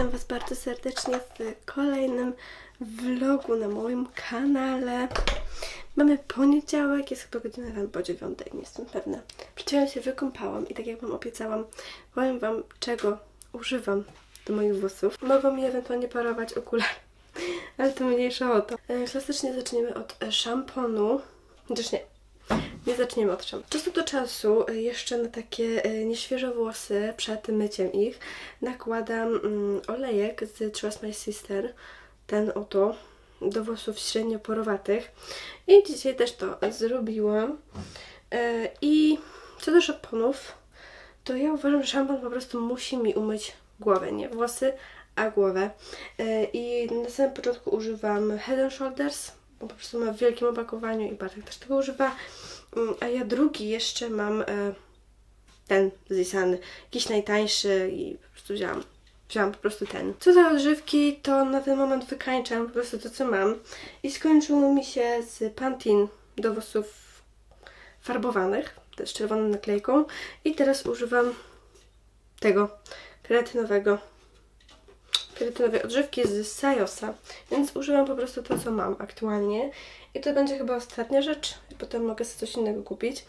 Witam Was bardzo serdecznie w kolejnym vlogu na moim kanale. Mamy poniedziałek, jest chyba godzina tam po dziewiątej, nie jestem pewna. Przed się wykąpałam i tak jak Wam obiecałam, powiem Wam czego używam do moich włosów. Mogą mi ewentualnie parować okulary, ale to mniejsza o to. E, Klasycznie zaczniemy od szamponu, chociaż nie, nie zaczniemy od szamponu. Czasu do czasu y, jeszcze na takie y, nieświeże włosy przed myciem ich nakładam mm, olejek z Trust My Sister, ten oto, do włosów średnio porowatych. I dzisiaj też to zrobiłam. E, I co do szamponów, to ja uważam, że szampon po prostu musi mi umyć głowę, nie włosy, a głowę. E, I na samym początku używam Head Shoulders, po prostu ma w wielkim opakowaniu i Bartek też tego używa. Mm, A ja drugi jeszcze mam e, ten z Isany, jakiś najtańszy i po prostu wzięłam. Wzięłam po prostu ten. Co do odżywki, to na ten moment wykańczam po prostu to, co mam. I skończyło mi się z Pantene do włosów farbowanych, też czerwoną naklejką. I teraz używam tego kreatynowego kreatynowej odżywki z Sajosa, więc używam po prostu to, co mam aktualnie. I to będzie chyba ostatnia rzecz, potem mogę sobie coś innego kupić.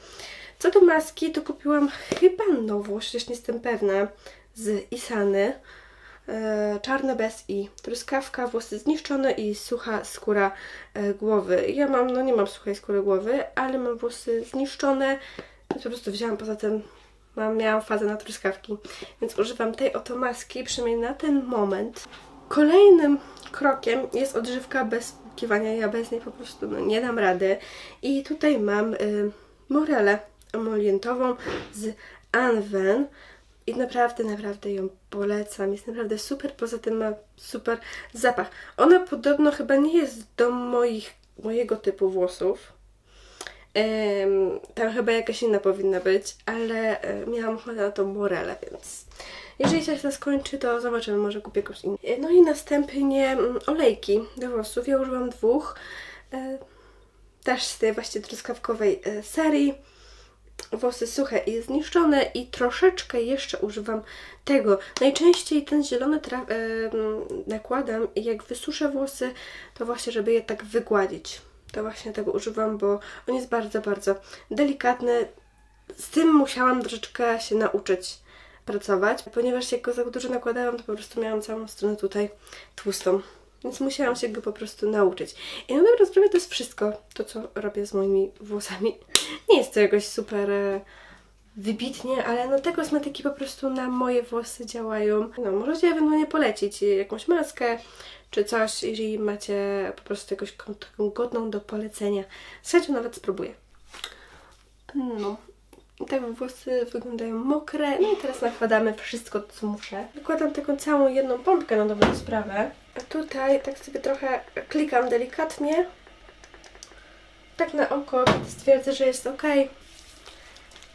Co do maski, to kupiłam chyba nową, chociaż nie jestem pewna, z Isany. E, czarne bez i truskawka, włosy zniszczone i sucha skóra e, głowy. Ja mam, no nie mam suchej skóry głowy, ale mam włosy zniszczone, po prostu wzięłam poza tym mam, miałam fazę na truskawki, więc używam tej oto maski, przynajmniej na ten moment. Kolejnym krokiem jest odżywka bez kiwania, ja bez niej po prostu no, nie dam rady. I tutaj mam y, morelę emolientową z Anwen i naprawdę, naprawdę ją polecam. Jest naprawdę super, poza tym ma super zapach. Ona podobno chyba nie jest do moich, mojego typu włosów. Tam chyba jakaś inna powinna być, ale e, miałam ochotę na tą morelę, więc jeżeli się to skończy, to zobaczymy, może kupię jakąś inną. E, No i następnie mm, olejki do włosów. Ja używam dwóch, e, też z tej właśnie truskawkowej serii. Włosy suche i zniszczone i troszeczkę jeszcze używam tego. Najczęściej ten zielony nakładam jak wysuszę włosy, to właśnie, żeby je tak wygładzić to właśnie tego używam, bo on jest bardzo, bardzo delikatny. Z tym musiałam troszeczkę się nauczyć pracować, ponieważ jak go za dużo nakładałam, to po prostu miałam całą stronę tutaj tłustą. Więc musiałam się go po prostu nauczyć. I na dobrą sprawę to jest wszystko, to co robię z moimi włosami. Nie jest to jakoś super e, wybitnie, ale no te kosmetyki po prostu na moje włosy działają. No, możecie ewentualnie polecić jakąś maskę, czy coś, jeżeli macie po prostu jakąś taką godną do polecenia. Z nawet spróbuję. No. Tak włosy wyglądają mokre. No i teraz nakładamy wszystko, co muszę. Nakładam taką całą jedną pompkę na dobrą sprawę. A tutaj tak sobie trochę klikam delikatnie. Tak na oko, stwierdzę, że jest ok.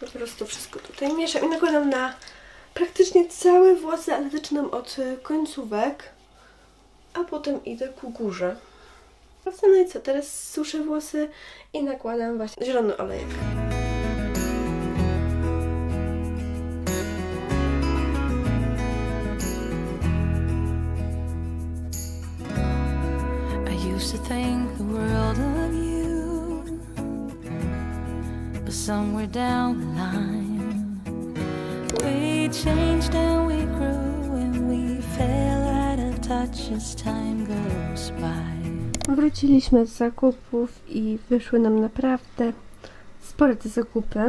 Po prostu wszystko tutaj mieszam i nakładam na praktycznie całe włosy, ale zaczynam od y, końcówek a potem idę ku górze. No i co, teraz suszę włosy i nakładam właśnie zielony olejek. I used to think the world somewhere down the line, we changed and we grew and we fell out of touch as time goes by. Wróciliśmy z zakupów i wyszły nam naprawdę spore te zakupy.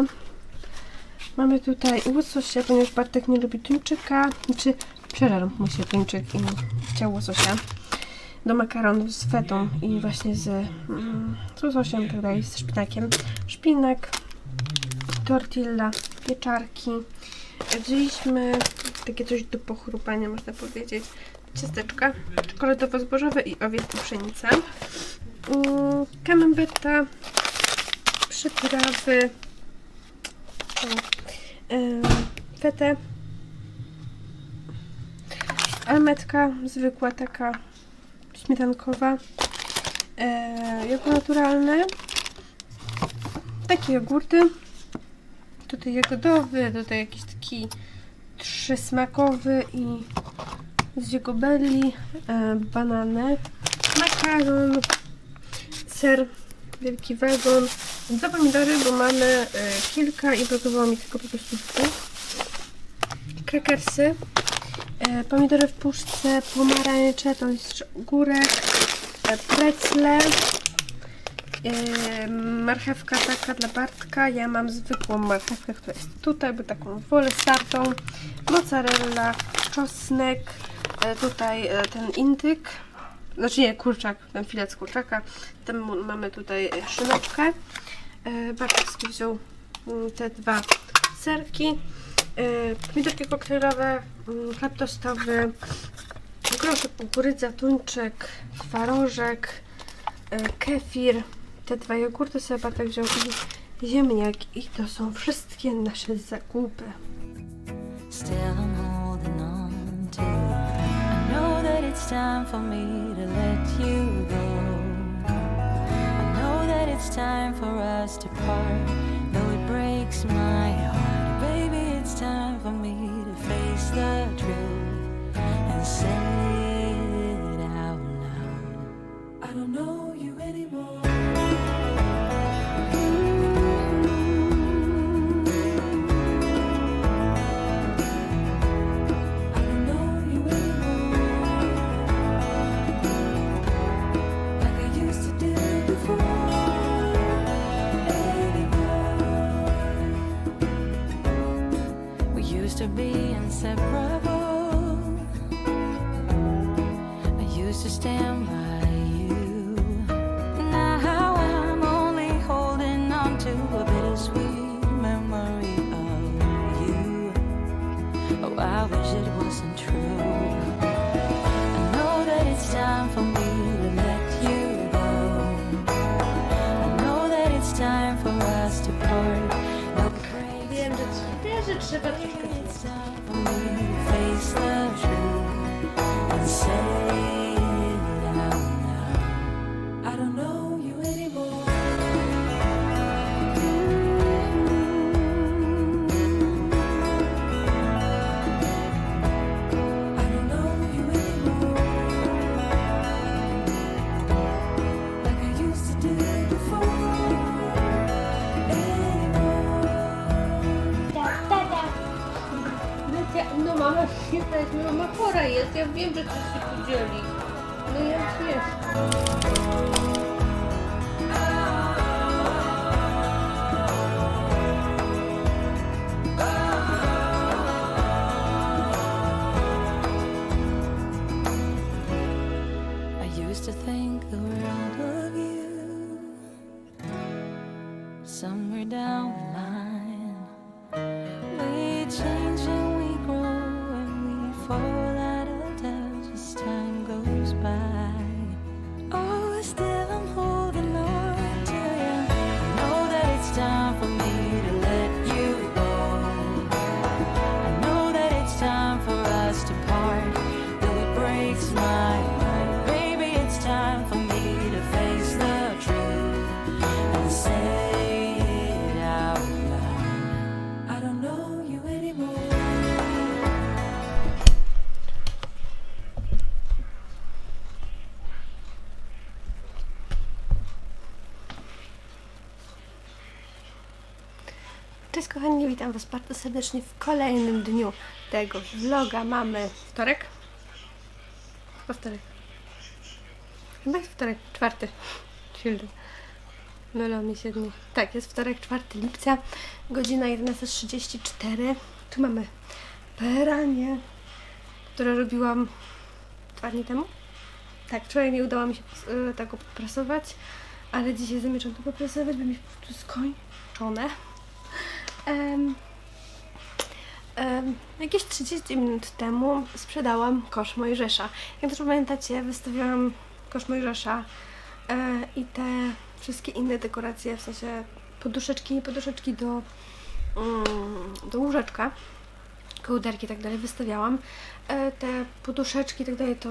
Mamy tutaj łososia, ponieważ Bartek nie lubi tuńczyka, czy przeżarł mu się tuńczyk i chciał łososia. Do makaronów z fetą i właśnie z, mm, z łososiem i tak dalej, z szpinakiem. Szpinak, tortilla, pieczarki. Wzięliśmy takie coś do pochrupania, można powiedzieć. Ciasteczka czekoladowo-zbożowe i owiec i pszenica. Mm, Camembetta, przyprawy, fetę, almetka zwykła taka śmietankowa, e, jogurt naturalny, takie jogurty, tutaj jagodowy, tutaj jakiś taki trzysmakowy i z jego belli, e, banany, makaron, ser, wielki wagon, dwa pomidory, bo mamy e, kilka i brakowało mi tylko po prostu dwóch. Krakersy, e, pomidory w puszce, pomarańcze, to jest ogórek, e, precle, e, marchewka taka dla Bartka. Ja mam zwykłą marchewkę, która jest tutaj, bo taką wolę startą. Mozzarella, czosnek, e, tutaj e, ten indyk, znaczy nie, kurczak, ten filet z kurczaka. Tam mamy tutaj szyneczkę. Bartek wziął mm, te dwa serki, e, pomidorki koktajlowe, mm, chleb tostowy, groszek, kukurydza, tuńczyk, twarożek, kefir, te dwa jogurty sobie Bartek wziął i ziemniak. I to są wszystkie nasze zakupy. It's time for us to part. Though it breaks my used to stand by you. Now I'm only holding on to a bittersweet memory of you. Oh, I wish it wasn't true. I know that it's time for me to let you go. I know that it's time for us to part. No. Wiem, że, wiem, że trzeba troszkę It's time for me to face the wiem, że coś się podzieli. Was bardzo serdecznie w kolejnym dniu tego vloga. Mamy wtorek? Chyba wtorek. Chyba jest wtorek, czwarty. Children. Mylą mi się dni. Tak, jest wtorek, 4 lipca, godzina 11.34. Tu mamy peranie, które robiłam dwa dni temu. Tak, wczoraj nie udało mi się y, tego poprasować, ale dzisiaj zamierzam to poprasować, bo mi prostu skończone. Em, em, jakieś 30 minut temu sprzedałam kosz Mojżesza. Jak też pamiętacie, wystawiłam kosz Mojżesza e, i te wszystkie inne dekoracje, w sensie poduszeczki, poduszeczki do, mm, do łóżeczka, kołderki i tak dalej wystawiałam. E, te poduszeczki i tak dalej to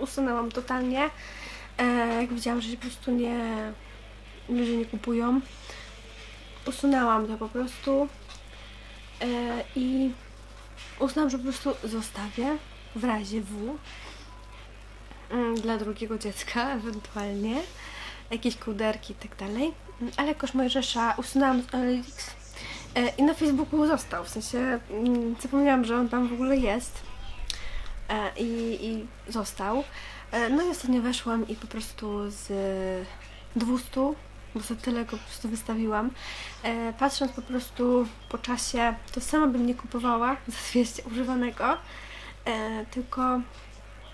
usunęłam totalnie. E, jak widziałam, że się po prostu nie, ludzie nie kupują usunęłam to po prostu e, i uznałam, że po prostu zostawię w razie W. Mm, Dla drugiego dziecka ewentualnie. Jakieś kołderki i tak dalej. Ale kosz Mojżesza usunęłam z OLX e, i na Facebooku został. W sensie mm, zapomniałam, że on tam w ogóle jest. E, I, został. No i ostatnio weszłam i po prostu z 200, bo za tyle go po prostu wystawiłam. E, patrząc po prostu po czasie, to sama bym nie kupowała za 200 używanego, e, tylko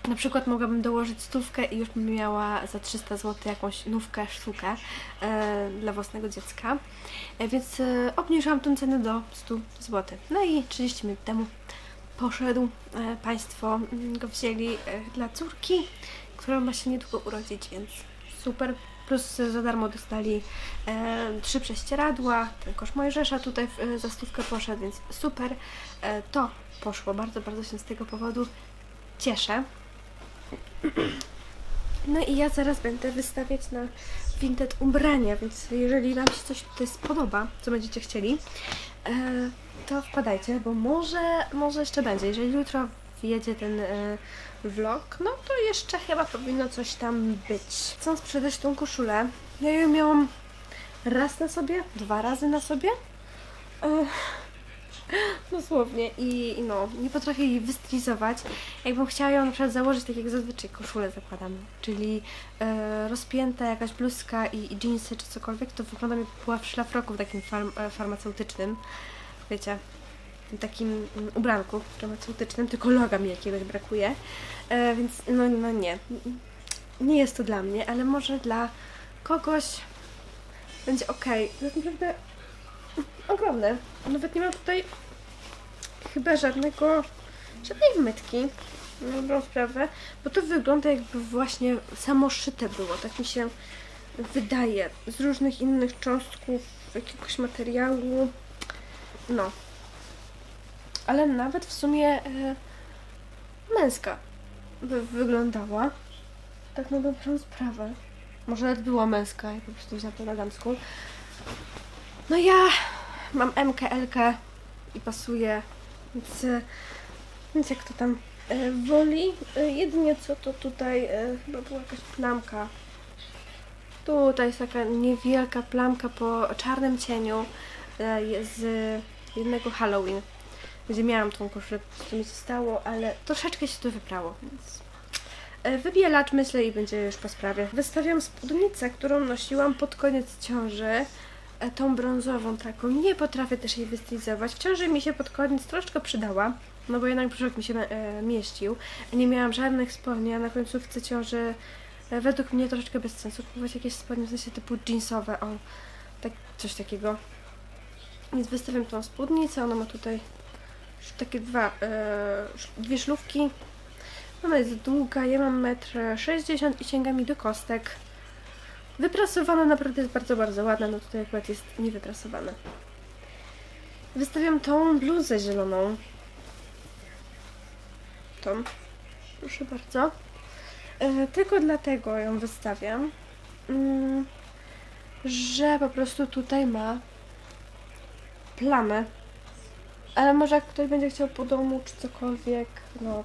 na przykład mogłabym dołożyć stówkę i już bym miała za 300 zł jakąś nówkę, sztukę e, dla własnego dziecka. E, więc e, obniżyłam tę cenę do 100 zł. No i 30 minut temu poszedł. E, państwo mm, go wzięli e, dla córki, która ma się niedługo urodzić, więc super. Plus za darmo dostali e, trzy prześcieradła, ten kosz Mojżesza tutaj w, e, za stówkę poszedł, więc super. E, to poszło, bardzo, bardzo się z tego powodu cieszę. No i ja zaraz będę wystawiać na Vinted ubrania, więc jeżeli Wam się coś tutaj spodoba, co będziecie chcieli, e, to wpadajcie, bo może, może jeszcze będzie. Jeżeli jutro wjedzie ten e, vlog, no to jeszcze chyba powinno coś tam być. Chcę sprzedać tą koszulę. Ja ją miałam raz na sobie, dwa razy na sobie. E, Dosłownie i no, nie potrafię jej wystylizować. Jakbym chciała ją na przykład założyć tak jak zazwyczaj koszulę zakładam, czyli e, rozpięta jakaś bluzka i, i jeansy czy cokolwiek, to wygląda mi była w szlafroku takim farm, e, farmaceutycznym, wiecie, takim mm, ubranku farmaceutycznym, tylko loga mi jakiegoś brakuje, e, więc no, no nie, nie jest to dla mnie, ale może dla kogoś będzie okej. To jest naprawdę ogromne. Nawet nie mam tutaj chyba żadnego, żadnej wmytki. Na dobrą sprawę, bo to wygląda jakby właśnie samo szyte było, tak mi się wydaje, z różnych innych cząstków jakiegoś materiału. No. Ale nawet w sumie e, męska by wyglądała. Tak na dobrą sprawę. Może nawet była męska i po prostu wzięła to na damską. No ja mam MK, LK i pasuje, więc, e, więc jak to tam e, woli. E, jedynie co to tutaj e, chyba była jakaś plamka. Tutaj jest taka niewielka plamka po czarnym cieniu e, z jednego Halloween, gdzie miałam tą koszulę, co mi się stało, ale troszeczkę się to wyprało, więc e, wybielacz myślę i będzie już po sprawie. Wystawiam spódnicę, którą nosiłam pod koniec ciąży e, tą brązową taką. Nie potrafię też jej wystylizować. W ciąży mi się pod koniec troszkę przydała, no bo jednak brzuszek mi się e, mieścił. Nie miałam żadnych spodni, a na końcówce ciąży według mnie troszeczkę bez sensu kupować jakieś spodnie w sensie typu jeansowe, o, tak, coś takiego. Więc wystawiam tą spódnicę, ona ma tutaj takie dwa, e, dwie szlówki. Ona jest długa, ja mam 1,60 m i sięga mi do kostek. Wyprasowana naprawdę jest bardzo, bardzo ładna, no tutaj akurat jest niewyprasowana. Wystawiam tą bluzę zieloną. Tą. Proszę bardzo. E, tylko dlatego ją wystawiam, mm, że po prostu tutaj ma plamę. Ale może jak ktoś będzie chciał po domu czy cokolwiek, no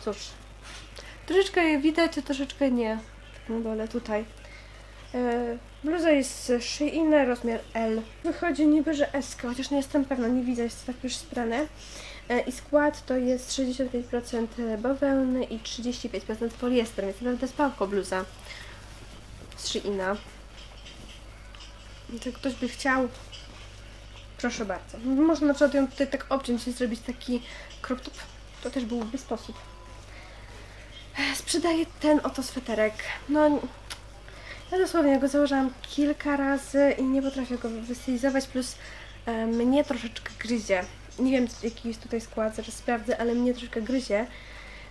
cóż. Troszeczkę je widać, a troszeczkę nie. Na dole tutaj. E, Bluza jest z Shein, rozmiar L. Wychodzi niby, że S, chociaż nie jestem pewna, nie widzę, jest tak już sprane. E, I skład to jest 65% bawełny i 35% poliester, więc naprawdę spałko bluza z Sheina. Jak ktoś by chciał, proszę bardzo. Można na przykład ją tutaj tak obciąć i zrobić taki crop top. To też byłby sposób. Sprzedaję ten oto sweterek. No, ja dosłownie go założyłam kilka razy i nie potrafię go wystylizować, plus e, mnie troszeczkę gryzie. Nie wiem jaki jest tutaj skład, zaraz sprawdzę, ale mnie troszeczkę gryzie.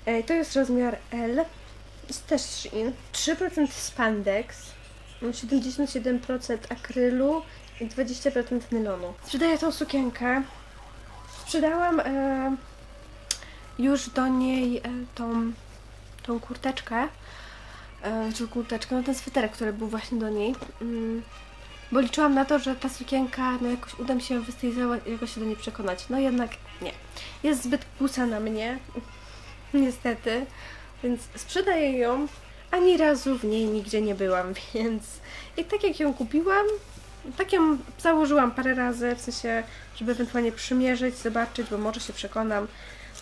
E, to jest rozmiar L, jest też Shein, 3% spandex, 77% akrylu i 20% nylonu. Sprzedaję tą sukienkę. Sprzedałam e, już do niej e, tą, tą kurteczkę, e, czy kurteczkę, no ten sweterek, który był właśnie do niej. Mm, bo liczyłam na to, że ta sukienka, no jakoś uda mi się ją wystylizować i jakoś się do niej przekonać. No jednak nie. Jest zbyt kusa na mnie. niestety, więc sprzedaję ją. Ani razu w niej nigdzie nie byłam, więc i tak jak ją kupiłam, tak ją założyłam parę razy, w sensie, żeby ewentualnie przymierzyć, zobaczyć, bo może się przekonam.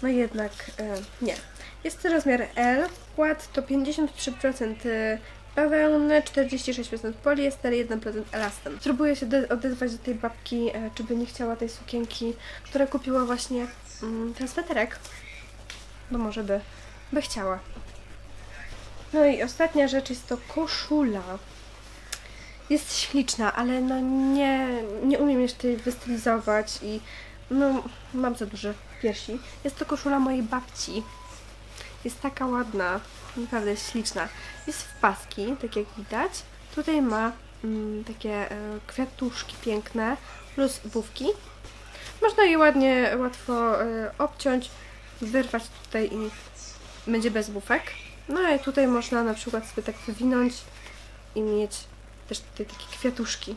No jednak e, nie. Jest to rozmiar L, płat to 53% bawełny, 46% poliester, 1% elastan. Spróbuję się de- odezwać do tej babki, e, czy by nie chciała tej sukienki, która kupiła właśnie mm, ten sweterek, bo może by, by chciała. No i ostatnia rzecz jest to koszula. Jest śliczna, ale no nie, nie umiem jeszcze jej wystylizować i no mam za duże piersi. Jest to koszula mojej babci. Jest taka ładna, naprawdę jest śliczna. Jest w paski, tak jak widać. Tutaj ma mm, takie e, kwiatuszki piękne plus bówki. Można je ładnie, łatwo e, obciąć, wyrwać tutaj i będzie bez bufek. No i tutaj można na przykład sobie tak wywinąć i mieć też tutaj takie kwiatuszki.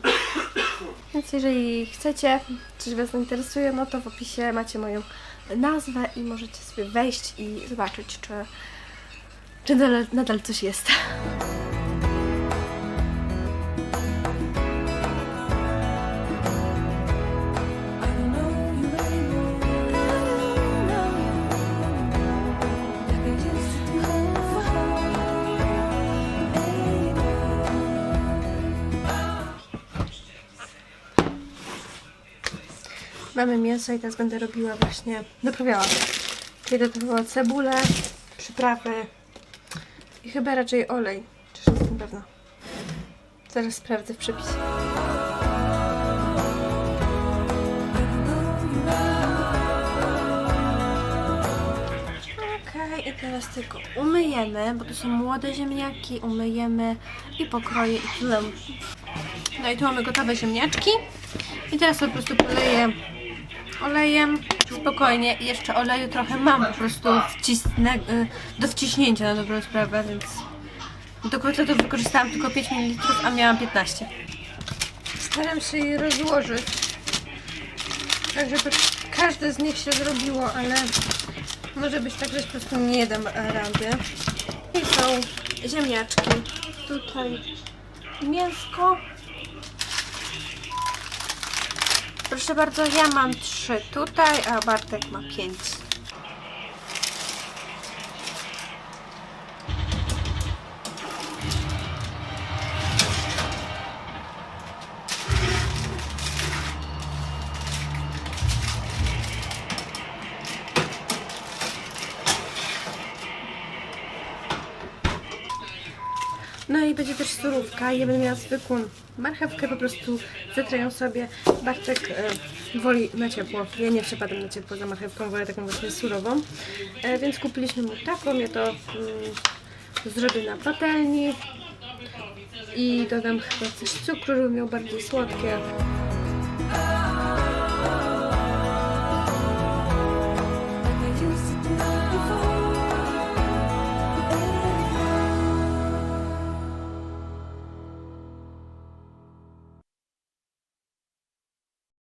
Więc jeżeli chcecie, coś Was interesuje, no to w opisie macie moją nazwę i możecie sobie wejść i zobaczyć, czy, czy nadal, nadal coś jest. Mamy mięso i teraz będę robiła właśnie, doprawiała. Czyli dodawała cebulę, przyprawy i chyba raczej olej. Czyż jestem pewna. Zaraz sprawdzę w przepisie. I teraz tylko umyjemy, bo to są młode ziemniaki, umyjemy i pokroję i tyle. No i tu mamy gotowe ziemniaczki. I teraz po prostu poleję olejem spokojnie. Jeszcze oleju trochę mam po prostu wcisnę, y, do wciśnięcia na dobrą sprawę, więc do kotletów wykorzystałam tylko 5 ml, a miałam 15. Staram się je rozłożyć, tak żeby każde z nich się zrobiło, ale może być tak, że po prostu nie dam rady. I są ziemniaczki. Tutaj mięsko. Proszę bardzo, ja mam trzy tutaj, a Bartek ma pięć. Też surówka. Ja będę miała zwykłą marchewkę, po prostu zetrę ją sobie. Bartek e, woli na ciepło. Ja nie przepadam na ciepło za marchewką, wolę taką właśnie surową. E, więc kupiliśmy mu taką. Ja to mm, zrobię na patelni. I dodam chyba coś cukru, żeby miał bardziej słodkie.